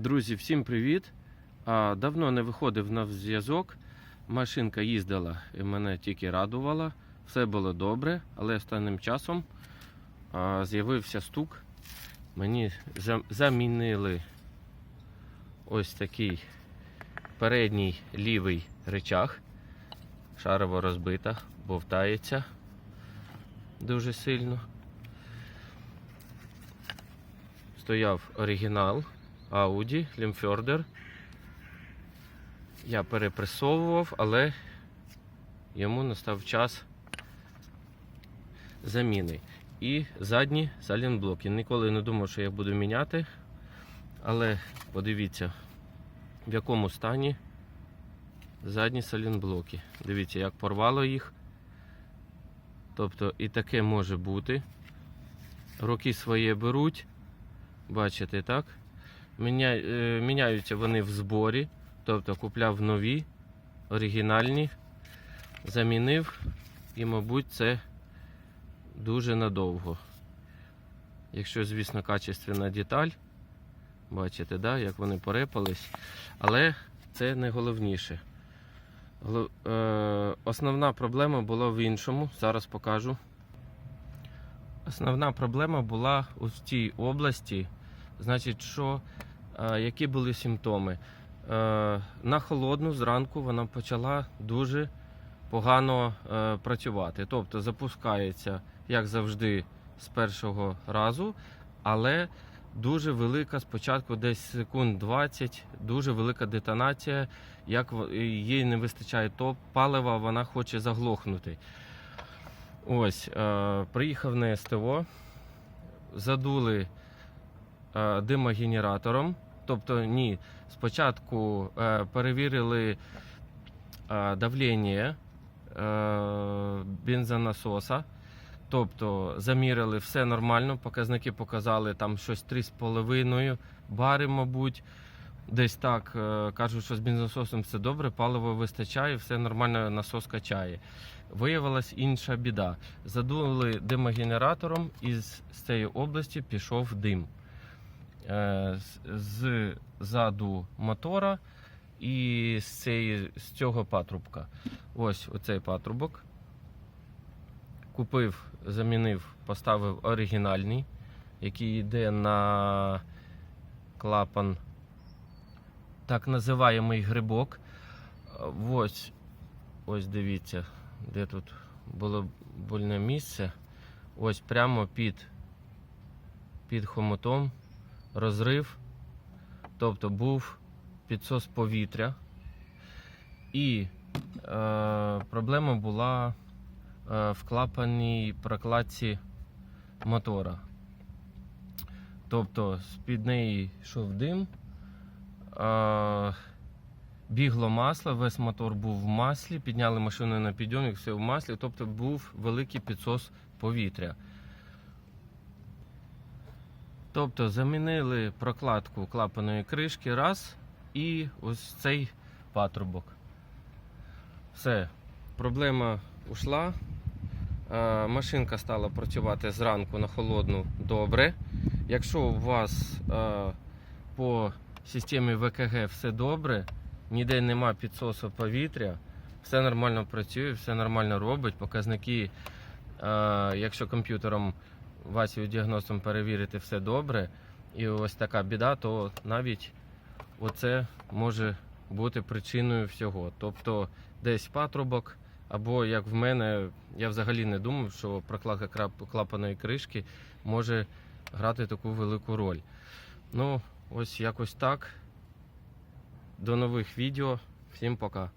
Друзі, всім привіт! Давно не виходив на зв'язок. Машинка їздила і мене тільки радувала. Все було добре, але останнім часом з'явився стук. Мені замінили ось такий передній лівий речах. Шарово розбита, бовтається дуже сильно. Стояв оригінал Audi Limfjorder. Я перепресовував, але йому настав час заміни. І задні салінблоки. Ніколи не думав, що я буду міняти. Але подивіться, в якому стані задні салінблоки. Дивіться, як порвало їх. Тобто і таке може бути. Роки своє беруть. Бачите, так? Міня... е, Міняються вони в зборі. Тобто купляв нові, оригінальні, замінив і, мабуть, це дуже надовго. Якщо, звісно, качественна деталь. Бачите, да, як вони порепались. Але це не головніше. Е, Основна проблема була в іншому. Зараз покажу. Основна проблема була у тій області. Значить, що, які були симптоми? Е, на холодну зранку вона почала дуже погано е, працювати. Тобто запускається, як завжди, з першого разу, але дуже велика спочатку, десь секунд 20, дуже велика детонація. Як їй не вистачає то палива, вона хоче заглохнути. Ось, е, приїхав на СТО, задули е, димогенератором. Тобто, ні, спочатку е, перевірили е, давлення е, бензонасоса. Тобто заміряли все нормально, показники показали там щось 3,5 бари, мабуть. Десь так кажуть, що з бензонасосом все добре, паливо вистачає, все нормально насос качає. Виявилась інша біда. Задули димогенератором і з цієї області пішов дим. Е, з- з заду мотора і з, цієї, з цього патрубка. Ось оцей патрубок. Купив, замінив, поставив оригінальний, який йде на клапан, так називаємий грибок. Ось, ось дивіться, де тут було больне місце. Ось прямо під, під хомутом розрив, тобто був підсос повітря. І е, проблема була е, в клапаній прокладці мотора. Тобто з-під неї йшов дим, е, бігло масло, весь мотор був в маслі, підняли машину на підйомник, все в маслі, тобто був великий підсос повітря. Тобто замінили прокладку клапаної кришки раз і ось цей патрубок. Все, проблема ушла. Е, Машинка стала працювати зранку на холодну добре. Якщо у вас е, по системі ВКГ все добре, ніде нема підсосу повітря, все нормально працює, все нормально робить. Показники, е, якщо комп'ютером Васію діагностом перевірити все добре, і ось така біда, то навіть оце може бути причиною всього. Тобто десь патрубок, або як в мене, я взагалі не думав, що прокладка клапаної кришки може грати таку велику роль. Ну, ось якось так. До нових відео. Всім пока.